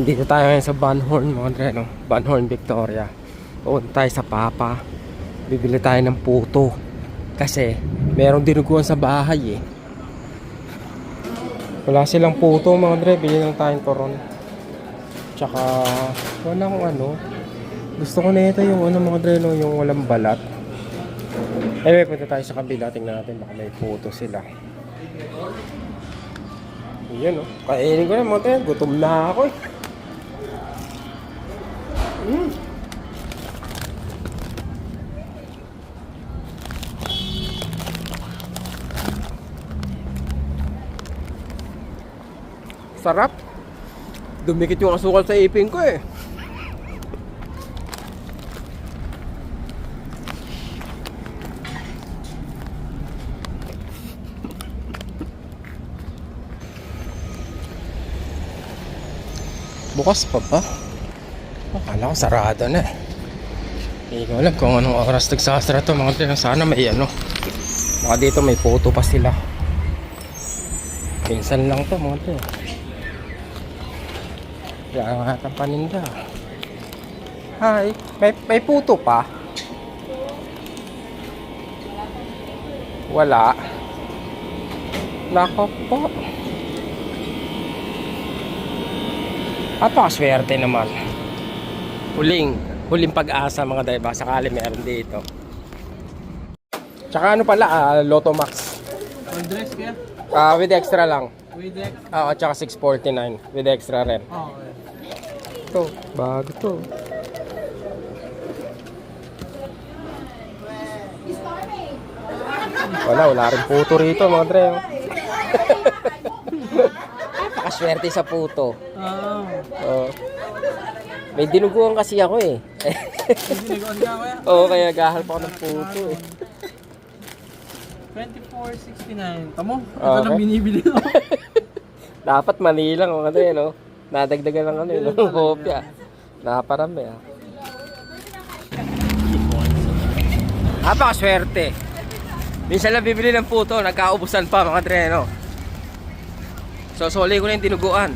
Andito tayo ngayon sa Van Horn mga Dre, no? Van Horn, Victoria. Pupunta tayo sa Papa. Bibili tayo ng puto. Kasi, merong dinuguan sa bahay eh. Wala silang puto mga Dre, bili lang tayong toron. Tsaka, walang ano. Gusto ko na ito yung ano mga Dre, no? Yung walang balat. Anyway, punta tayo sa kabila. Tingnan natin baka may puto sila. Yan o. Kainin ko na mga tayo. Gutom na ako eh. Mm. Sarap. Dumikit yung asukal sa ipin ko eh. Bukas pa ba? Akala ko sarado na eh. Hindi ko alam kung anong oras nagsasara to mga tino. Sana may ano. Baka dito may photo pa sila. Pinsan lang to mga tino. Kaya nga atang paninda. Hi, may, may puto pa? Wala. Nako po. Napakaswerte naman. Huling, huling pag-asa mga dayba. Sakali meron dito. Tsaka ano pala, ah, Lotto Max. Andres kaya? Ah, with extra lang. With? Ah, at tsaka 649 with extra rin. Oo. Oh, Ito, bago to. Wala, wala rin puto rito mga dre. oh. Napakaswerte sa puto. Oo. Oh. May dinuguan kasi ako eh. Sinigon ka kaya? Oo, kaya gahalp ako ng puto eh. 2469. Tamo? Ito Okay. lang binibili ko. Dapat Manila mga dre, no? Nadagdagan lang ano, no? Kopya. Naparami ah. Napakaswerte. Minsan lang bibili ng puto, nagkaubusan pa mga dre, no? So, soli ko na yung dinuguan.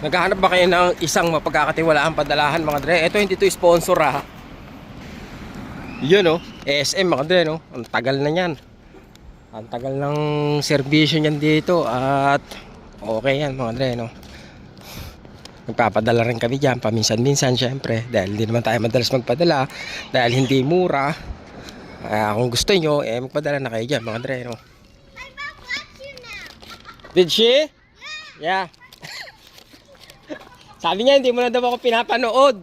Naghahanap ba kayo ng isang mapagkakatiwalaan padalahan mga dre? Ito hindi to sponsor ha. Yun no, SM mga dre no. Ang tagal na yan. Ang tagal ng serbisyo niyan dito at okay yan mga dre no. Nagpapadala rin kami dyan paminsan-minsan syempre dahil hindi naman tayo madalas magpadala dahil hindi mura. Kaya kung gusto nyo, eh magpadala na kayo dyan mga dre no. Did she? Yeah. Sabi niya, hindi mo na daw ako pinapanood.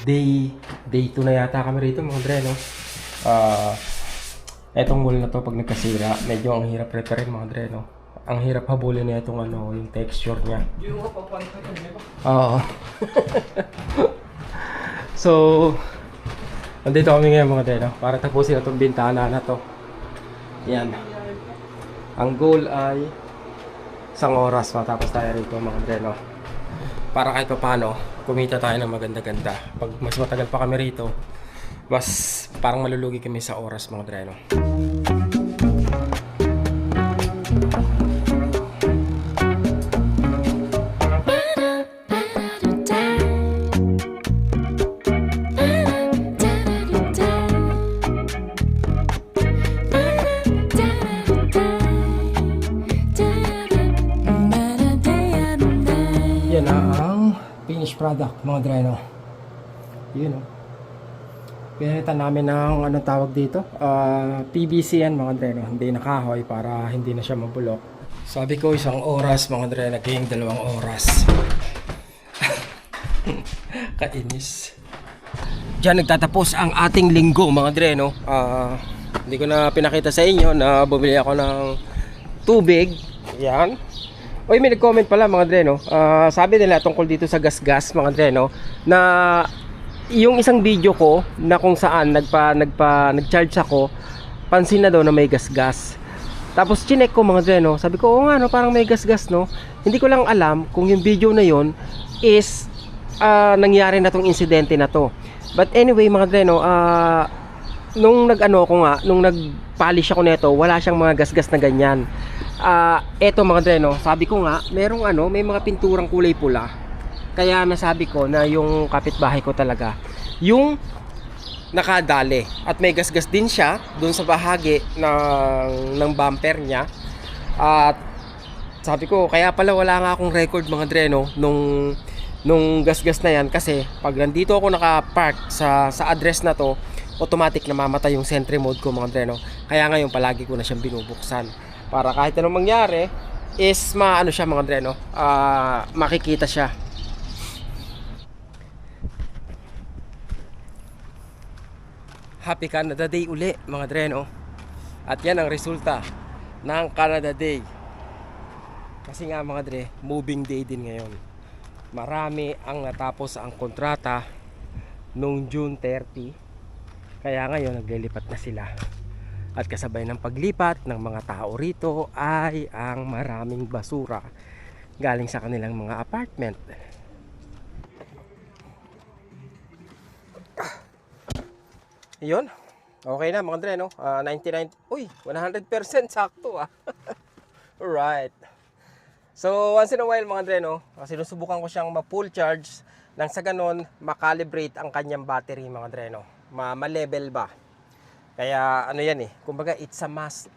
day day 2 na yata kami rito mga dre no. Ah etong mall na to pag nagkasira, medyo ang hirap repairin mga dre no. Ang hirap habulin na itong ano, yung texture niya. Oo. so, nandito kami ngayon mga deno para tapusin itong bintana na to. Yan. Ang goal ay isang oras matapos tayo rito mga deno. Para kahit pa paano, kumita tayo ng maganda-ganda. Pag mas matagal pa kami rito, mas parang malulugi kami sa oras mga dreno. Product mga dreno. Yun o. Pinalitan namin ng anong tawag dito? Ah, PVC yan mga dreno. Hindi na kahoy para hindi na siya mabulok. Sabi ko isang oras mga dre, naging dalawang oras. Kainis. Diyan nagtatapos ang ating linggo mga dre no. Ah, hindi ko na pinakita sa inyo na bumili ako ng tubig. Yan. Oy, may nag-comment pala mga dre no. Ah, sabi nila tungkol dito sa gas-gas mga dre no na yung isang video ko na kung saan nagpa nagpa nag-charge ako pansin na daw na may gas-gas. Tapos chinek ko mga dre no. Sabi ko, "Oo nga no, parang may gas-gas no." Hindi ko lang alam kung yung video na yon is ah, nangyari na tong insidente na to. But anyway mga dre no, ah, nung nag-ano ko nga, nung nag-polish ako nito, wala siyang mga gasgas na ganyan. Ah, eto mga dre no, sabi ko nga, merong ano, may mga pinturang kulay pula. Kaya nasabi ko na yung kapitbahay ko talaga, yung nakadali at may gasgas din siya doon sa bahagi ng ng bumper niya. At sabi ko, kaya pala wala nga akong record mga dre no, nung nung gasgas na yan kasi pag nandito ako naka-park sa sa address na to, automatic namamatay yung sentry mode ko mga dre no. Kaya ngayon palagi ko na siyang binubuksan para kahit anong mangyari is maano siya mga dre no, ah, makikita siya. Happy Canada Day uli mga dre no. At yan ang resulta ng Canada Day. Kasi nga mga dre, moving day din ngayon. Marami ang natapos ang kontrata nung June 30. Kaya ngayon naglilipat na sila. At kasabay ng paglipat ng mga tao rito ay ang maraming basura galing sa kanilang mga apartment. Yun. Okay na mga dre no. Ah, 99. Uy, 100% sakto ah. Alright. So, once in a while mga dre, no, ah, sinusubukan ko siyang ma-full charge nang sa ganon, makalibrate ang kanyang battery mga dre, no. Ma- ma-level ba. Kaya ano yan eh, kumbaga it's a must.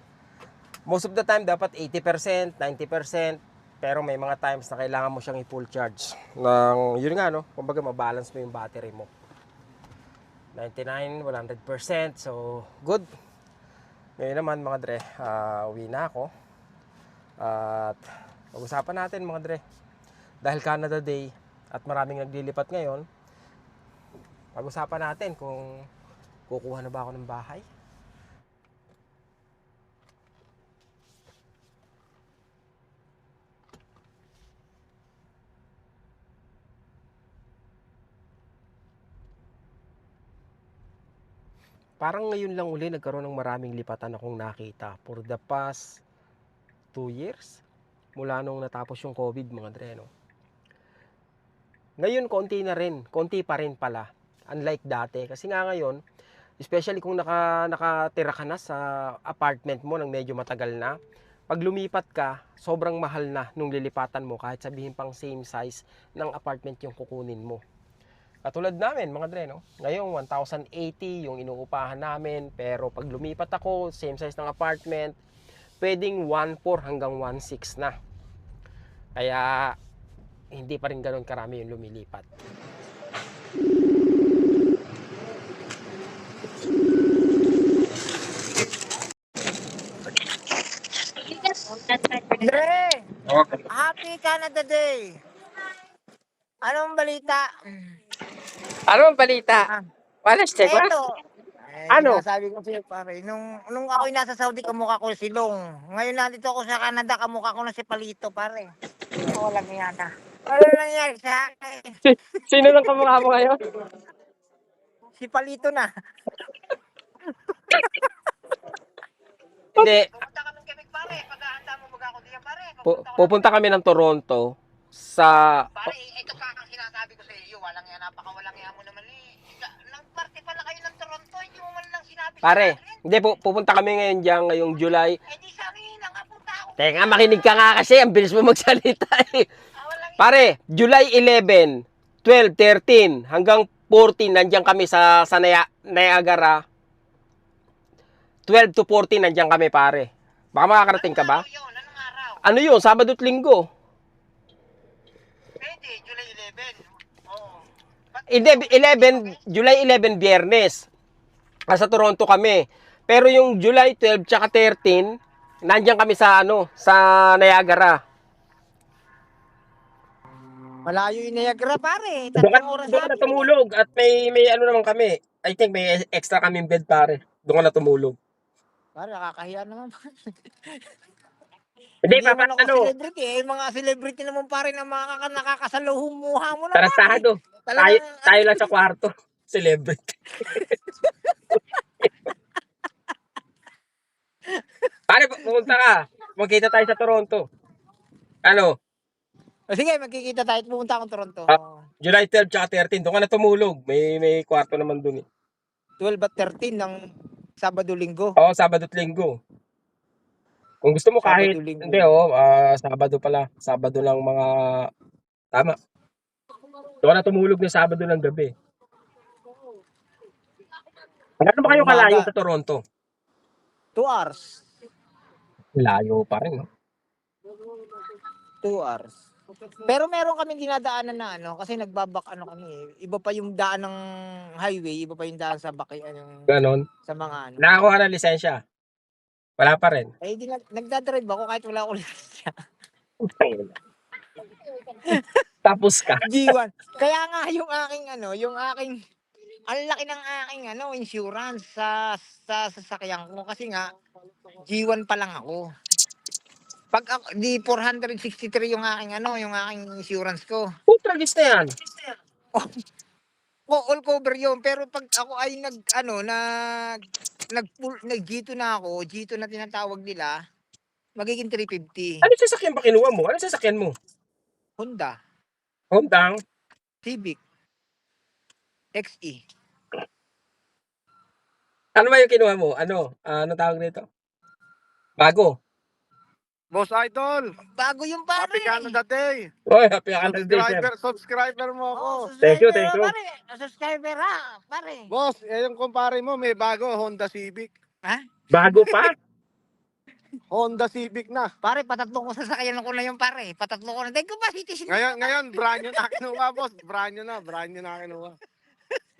Most of the time dapat 80%, 90%, pero may mga times na kailangan mo siyang i-full charge. Nang, yun nga no, kumbaga mabalance mo yung battery mo. 99, 100%, so good. Ngayon naman mga dre, ah, uwi na ako. At pag-usapan natin mga dre. Dahil Canada Day at maraming naglilipat ngayon, pag-usapan natin kung kukuha na ba ako ng bahay. Parang ngayon lang uli nagkaroon ng maraming lipatan akong nakita for the past 2 years mula nung natapos yung COVID mga dre no. Ngayon konti na rin, konti pa rin pala. Unlike dati kasi nga ngayon, especially kung naka nakatira ka na sa apartment mo ng medyo matagal na, pag lumipat ka, sobrang mahal na nung lilipatan mo kahit sabihin pang same size ng apartment yung kukunin mo. Katulad namin, mga dre, no? Ngayon, 1,080 yung inuupahan namin. Pero pag lumipat ako, same size ng apartment, pwedeng 1.4 hanggang 1.6 na. Kaya, hindi pa rin ganun karami yung lumilipat. Andre, happy Canada Day. Anong balita? Ano ang balita? Ah. Walas, check Eto. Eh, Ano? Sabi ko sa'yo pare, nung, nung ako'y nasa Saudi, kamukha ko si Long. Ngayon nandito ako sa Canada, kamukha ko na si Palito pare. Walang yan na. Ano nangyari sa akin? Sino lang kamukha mo ngayon? Si Palito na. Hindi, Pupunta kami Quebec pare, paghahanda mo baga ako diyan pare. Pu- pupunta kami ng Toronto sa... Pare, ito pa ang sinasabi ko sa iyo. Walang yan, napaka walang yan mo naman eh. Iga- Nang parte pala kayo ng Toronto, hindi mo man lang sinabi Pare, akin. hindi, pu- pupunta kami ngayon dyan, ngayong July. Eh di sa akin, nakapunta ako. Teka, makinig ka nga kasi, ang bilis mo magsalita eh. Ah, walang Pare, July 11, 12, 13 hanggang 14 nandiyan kami sa sa Naya- Niagara. 12 to 14 nandiyan kami pare. Baka makakarating ka ba? Yun? Ano 'yun? Sabado at Linggo. Pwede, July 11. Oo. Hindi, 11, July 11 Biyernes. Nasa Toronto kami. Pero yung July 12 tsaka 13, nandiyan kami sa ano, sa Niagara. Malayo yung Niagara pare. Doon Tatlong oras doon na tumulog at may may ano naman kami. I think may extra kaming bed pare. Doon ka na tumulog. Pare, nakakahiya naman. Hindi, naman papa, ako ano, celebrity. Eh, mga celebrity naman pare na mga nakakasaluhong muha mo na tarantado. pare. Tayo, Talagang, tayo lang sa kwarto. Celebrity. Pare, pumunta ka. Magkita tayo sa Toronto. Ano? O sige, magkikita tayo pumunta akong Toronto. Ah. July 12 tsaka 13, doon ka na tumulog. May may kwarto naman doon eh. 12 at 13 ng Sabado-Linggo. Oo, Sabado at Linggo. Kung gusto mo kahit, Sabado, Linggo. hindi oh, ah, Sabado pala. Sabado lang mga, tama. Doon ka na tumulog ng Sabado ng gabi. Ano ba kayo Umaga. kalayo sa Toronto? 2 hours. Layo pa rin, no? 2 hours. Pero meron kami dinadaanan na ano, kasi nagbabak ano kami eh. Iba pa yung daan ng highway, iba pa yung daan sa baki, ano, Ganon. sa mga ano. Nakakuha na lisensya. Wala pa rin. Eh, di, nag- nagdadrive ako kahit wala akong lisensya. Tapos ka. G1. Kaya nga yung aking ano, yung aking ang laki ng aking ano, insurance sa sa sasakyan ko kasi nga G1 pa lang ako. Pag ako, di 463 yung aking ano, yung aking insurance ko. Putragis na yan. O, all cover yun. Pero pag ako ay nag, ano, nag, nag, nag G2 na ako, G2 na tinatawag nila, magiging 350. Ano sasakyan ba kinuha mo? Ano sasakyan mo? Honda, Honda. Civic. XE. Ano ba yung kinuha mo? Ano? Ah, ano tawag nito? Bago. Boss Idol, Bago yung pare. happy Canada Day. Oy, happy Canada Day, sir. Subscriber, subscriber mo ako. Oh, Thank you, subscriber thank ha, you. Pare. Subscriber ha, pare. Boss, eh, yung kumpare mo, may bago, Honda Civic. Bago pa? Honda Civic na. Pare, patatlo ko sasakyan ko na yung pare. Patatlo ko na. Dahil ko ba, citizen Ngayon, ngayon, brand new na kinuha, boss. Brand new na, brand new na kinuha.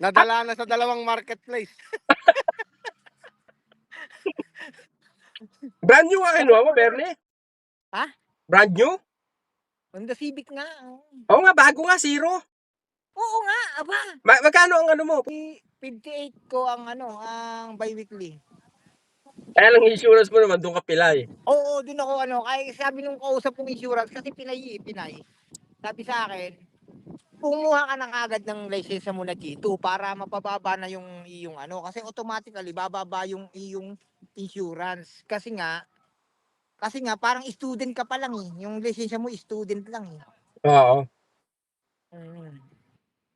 Nadala na sa dalawang marketplace. Brand new nga kinuha mo, Bernie? Ha? Brand new? Honda Civic nga. oh. Oo nga, bago nga, zero. Oo nga, aba. Ma- magkano ang ano mo? Pi- 58 ko ang ano, ang bi-weekly. Kaya lang insurance mo naman, doon ka pilay. Oo, dun ako ano, kaya sabi nung kausap kong insurance, kasi Pinay, Pinay. Sabi sa akin, kumuha ka ng agad ng license mo na G2 para mapababa na yung iyong ano. Kasi automatically, bababa yung iyong insurance. Kasi nga, kasi nga, parang student ka pa lang eh. Yung lisensya mo, student lang eh. Oo. Mm.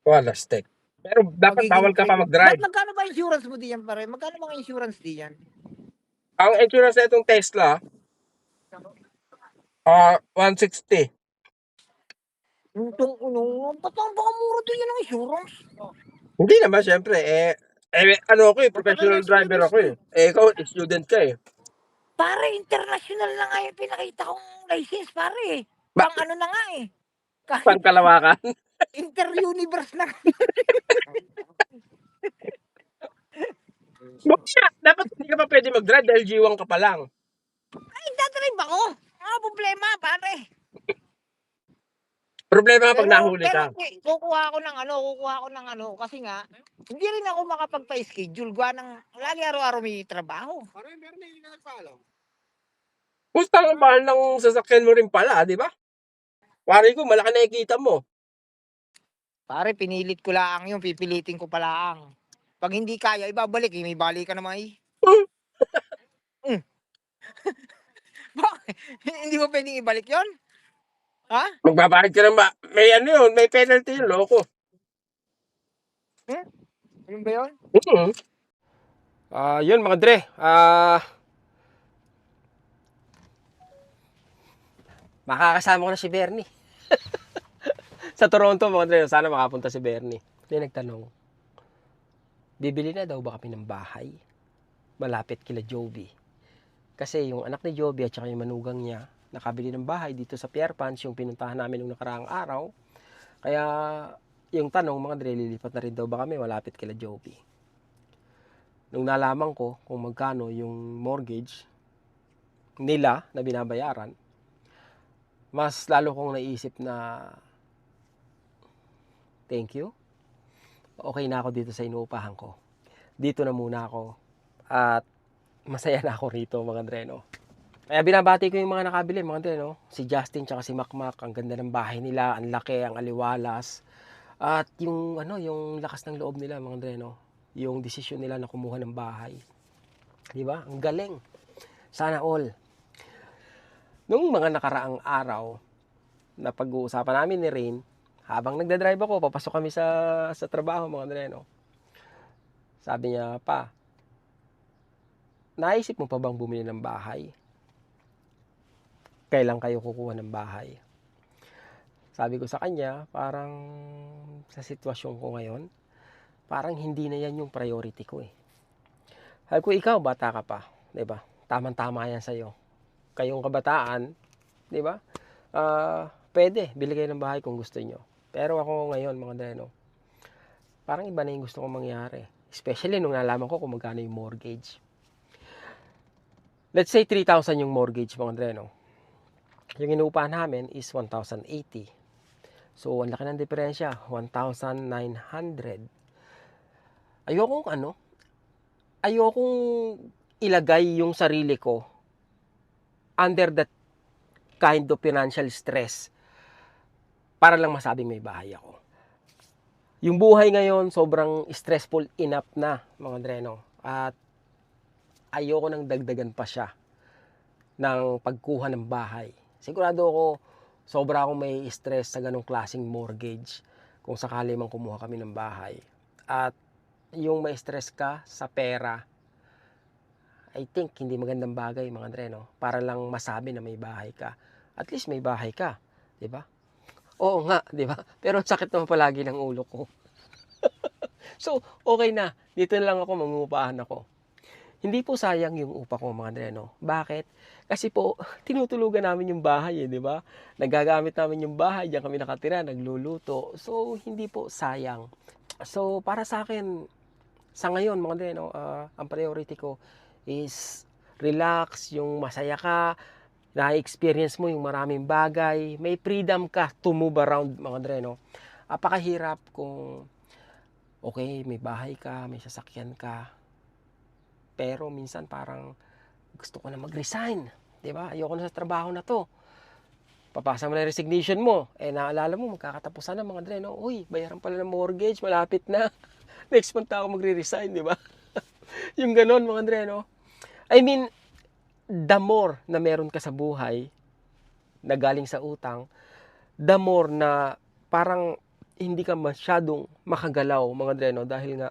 Wala, stick. Pero dapat Magiging bawal ka pa mag-drive. Ba't magkano ba insurance mo diyan pare? Magkano bang insurance diyan? Ang insurance na itong Tesla, ah 160. Yung tong ano, ba't ang baka mura doon yan ang insurance? Hindi naman, syempre. Eh, eh, ano ako eh, professional driver ako eh. Eh, ikaw, student ka eh. Pare, international na nga yung pinakita kong license, pare. Ba- Pang ano na nga eh. Kahit Pangkalawakan. inter-universe na. Bakit? Dapat hindi ka pa pwede mag-drive dahil G1 ka pa lang. Ay, dadrive ako. Mga problema, pare. Problema nga pag Pero- nahuli pero, ka. eh, kukuha ako ng ano, kukuha ako ng ano. Kasi nga, hindi rin ako makapagpa-schedule. Gawa ng, lagi araw-araw may trabaho. Parang meron na hindi ka nagpalo. Gusto ang mahal ng sasakyan mo rin pala, di ba? Pari ko, malaki na ikita mo. Pare, pinilit ko lang yun. Pipilitin ko pa lang. Pag hindi kaya, ibabalik. Eh. May balik ka naman eh. Mm. Bakit? hindi mo pwedeng ibalik yon? Ha? Magbabayad ka ng ba? May ano yun, may penalty yun, loko. Ano ba yun? Mm Ah, yun mga dre. Ah Makakasama ko na si Bernie. Sa Toronto mga dre, sana makapunta si Bernie. Hindi nagtanong. Bibili na daw ba kami ng bahay? Malapit kila Joby. Kasi yung anak ni Joby at saka yung manugang niya, nakabili ng bahay dito sa Pierre Pans, yung pinuntahan namin nung nakaraang araw. Kaya yung tanong, mga dre, lilipat na rin daw ba kami malapit kila Joby nung nalaman ko kung magkano yung mortgage nila na binabayaran, mas lalo kong naisip na thank you. Okay na ako dito sa inuupahan ko. Dito na muna ako. At masaya na ako rito mga dreno. Kaya binabati ko yung mga nakabili mga dreno. Si Justin tsaka si Makmak. Ang ganda ng bahay nila. Ang laki, ang aliwalas. At yung ano, yung lakas ng loob nila mga dreno yung desisyon nila na kumuha ng bahay. Di ba? Ang galing. Sana all. Nung mga nakaraang araw, na pag-uusapan namin ni Rain, habang nagda-drive ako, papasok kami sa, sa trabaho, mga Andre, no? Sabi niya, pa, naisip mo pa bang bumili ng bahay? Kailan kayo kukuha ng bahay? Sabi ko sa kanya, parang sa sitwasyon ko ngayon, parang hindi na yan yung priority ko eh. Sabi ko, ikaw, bata ka pa, di ba? Tamang-tama yan sa'yo. Kayong kabataan, di ba? Ah, pwede, bili kayo ng bahay kung gusto nyo. Pero ako ngayon, mga dreno, parang iba na yung gusto kong mangyari. Especially nung nalaman ko kung magkano yung mortgage. Let's say 3,000 yung mortgage, mga dreno. Yung inuupahan namin is 1,080. So, ang laki ng diferensya, 1,900. Ayokong ano, ayokong ilagay yung sarili ko under that kind of financial stress para lang masabing may bahay ako. Yung buhay ngayon, sobrang stressful enough na, mga dreno. At ayoko nang dagdagan pa siya ng pagkuha ng bahay. Sigurado ako, sobra akong may stress sa ganong klaseng mortgage kung sakali mang kumuha kami ng bahay. At yung may stress ka sa pera, I think hindi magandang bagay mga Andre, no? Para lang masabi na may bahay ka. At least may bahay ka, 'di ba? Oo nga, 'di ba? Pero sakit naman palagi ng ulo ko. so, okay na. Dito na lang ako mangungupahan ako. Hindi po sayang yung upa ko mga Andre, no? Bakit? Kasi po, tinutulugan namin yung bahay, eh, di ba? Nagagamit namin yung bahay, diyan kami nakatira, nagluluto. So, hindi po sayang. So, para sa akin, sa ngayon, mga Andre, no, ah, ang priority ko is relax, yung masaya ka, na-experience mo yung maraming bagay, may freedom ka to move around, mga Andre, no? Apakahirap kung, okay, may bahay ka, may sasakyan ka, pero minsan parang gusto ko na mag-resign, 'di ba? Ayoko na sa trabaho na 'to. Papasa mo na yung resignation mo. Eh naalala mo magkakatapusan na mga dre, no? Uy, bayaran pala ng mortgage, malapit na. Next month ako magre-resign, 'di ba? yung ganon mga dre, no? I mean, the more na meron ka sa buhay na galing sa utang, the more na parang hindi ka masyadong makagalaw mga dre, no? Dahil nga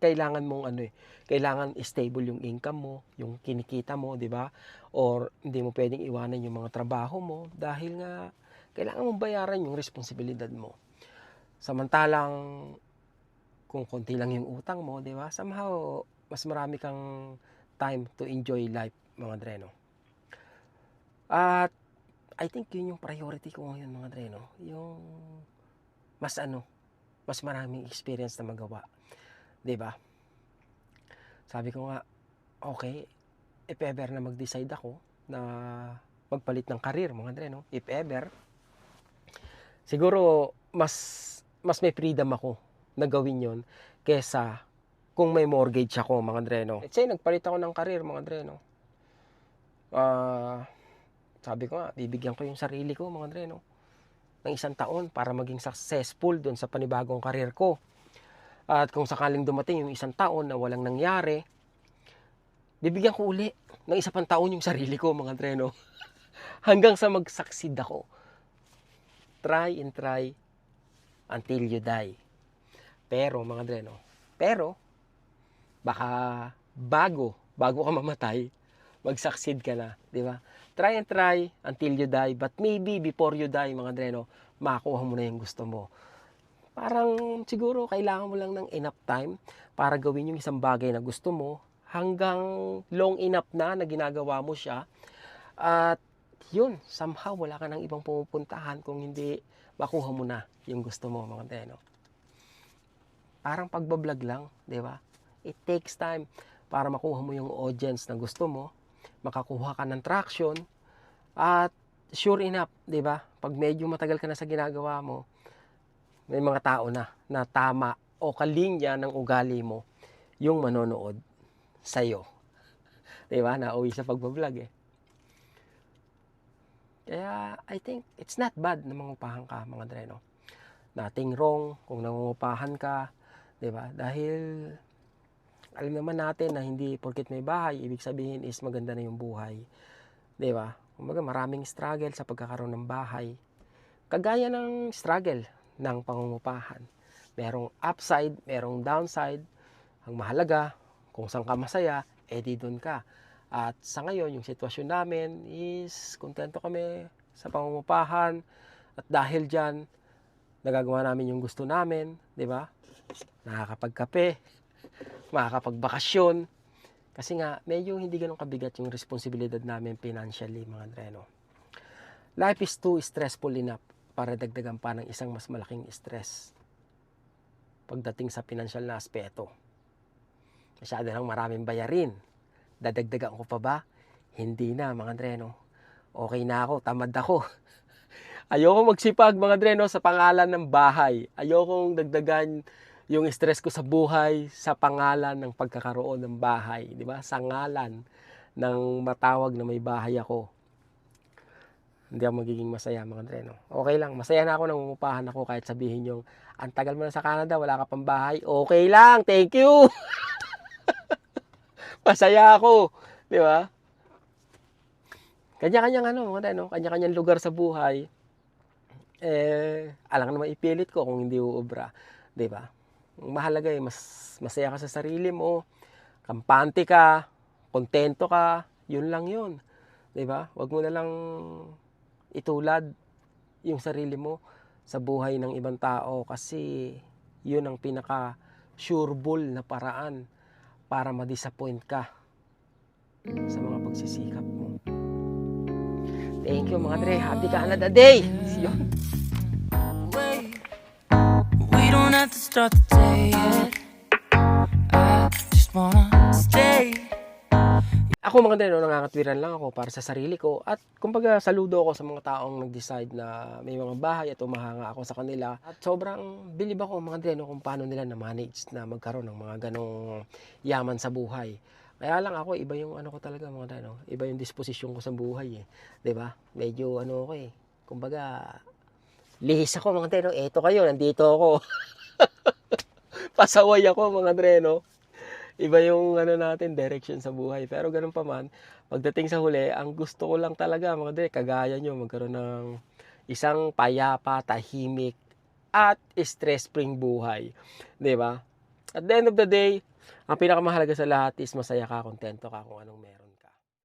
kailangan mong ano eh, kailangan stable yung income mo, yung kinikita mo, di ba? Or hindi mo pwedeng iwanan yung mga trabaho mo dahil nga kailangan mong bayaran yung responsibilidad mo. Samantalang kung konti lang yung utang mo, di ba? Somehow, mas marami kang time to enjoy life, mga dreno. At I think yun yung priority ko ngayon, mga dreno. Yung mas ano, mas maraming experience na magawa. 'di ba? Sabi ko nga, okay, if ever na mag-decide ako na magpalit ng career, mga Andre, no? If ever, siguro mas mas may freedom ako na gawin yon kesa kung may mortgage ako, mga Andre, no? Let's say, nagpalit ako ng career, mga Andre, no? Ah, sabi ko nga, bibigyan ko yung sarili ko, mga Andre, no? ng isang taon para maging successful doon sa panibagong career ko. At kung sakaling dumating yung isang taon na walang nangyari, bibigyan ko uli ng isa pang taon yung sarili ko, mga treno. Hanggang sa mag-succeed ako. Try and try until you die. Pero, mga dreno, pero, baka bago, bago ka mamatay, mag-succeed ka na, di ba? Try and try until you die, but maybe before you die, mga dreno, makakuha mo na yung gusto mo parang siguro kailangan mo lang ng enough time para gawin yung isang bagay na gusto mo hanggang long enough na na ginagawa mo siya at yun, somehow wala ka ng ibang pumupuntahan kung hindi makuha mo na yung gusto mo mga teno. Parang pagbablog lang, di ba? It takes time para makuha mo yung audience na gusto mo, makakuha ka ng traction, at sure enough, di ba? Pag medyo matagal ka na sa ginagawa mo, may mga tao na na tama o kalinya ng ugali mo yung manonood sa'yo. Di ba? Nauwi sa pagbablog eh. Kaya I think it's not bad na mangupahan ka mga dreno. Nothing wrong kung nangungupahan ka. Di ba? Dahil alam naman natin na hindi porket may bahay, ibig sabihin is maganda na yung buhay. Di ba? Kumbaga maraming struggle sa pagkakaroon ng bahay. Kagaya ng struggle ng pangungupahan. Merong upside, merong downside. Ang mahalaga, kung saan ka masaya, edi doon ka. At sa ngayon, yung sitwasyon namin is kontento kami sa pangungupahan. At dahil dyan, nagagawa namin yung gusto namin, di ba? Nakakapagkape, makakapagbakasyon. Kasi nga, medyo hindi ganun kabigat yung responsibilidad namin financially, mga dreno. Life is too stressful enough para dagdagan pa ng isang mas malaking stress pagdating sa financial na aspeto. Masyado lang maraming bayarin. Dadagdagan ko pa ba? Hindi na, mga dreno. Okay na ako, tamad ako. Ayoko magsipag, mga dreno, sa pangalan ng bahay. Ayokong dagdagan yung stress ko sa buhay sa pangalan ng pagkakaroon ng bahay, di ba? Sa ngalan ng matawag na may bahay ako. Hindi ako magiging masaya mga dreno. Okay lang, masaya na ako nang umupahan ako kahit sabihin yung ang tagal mo na sa Canada, wala ka pang bahay. Okay lang, thank you. masaya ako, di ba? Kanya-kanyang ano, mga dreno, kanya-kanyang lugar sa buhay. Eh, alang naman ipilit ko kung hindi uubra, di ba? Ang mahalaga eh, mas masaya ka sa sarili mo, kampante ka, kontento ka, yun lang yun. 'Di ba? Huwag mo na lang itulad yung sarili mo sa buhay ng ibang tao kasi yun ang pinaka sureball na paraan para ma-disappoint ka sa mga pagsisikap mo. Thank you mga Dre. Happy Canada Day! Yun. Wait, we don't have to start the day yet. Ako mga dino, nangangatwiran lang ako para sa sarili ko at kumbaga saludo ako sa mga taong nag-decide na may mga bahay at umahanga ako sa kanila at sobrang bilib ako mga dino kung paano nila na-manage na magkaroon ng mga ganong yaman sa buhay. Kaya lang ako, iba yung ano ko talaga mga dino, iba yung disposisyon ko sa buhay eh. 'Di ba? Medyo ano ako eh, kumbaga lihis ako mga dino, eto kayo, nandito ako. Pasaway ako mga dreno iba yung ano natin, direction sa buhay. Pero ganun pa man, pagdating sa huli, ang gusto ko lang talaga, mga dre, kagaya nyo, magkaroon ng isang payapa, tahimik, at stress-free buhay. 'Di ba? At the end of the day, ang pinakamahalaga sa lahat is masaya ka, kontento ka kung anong meron.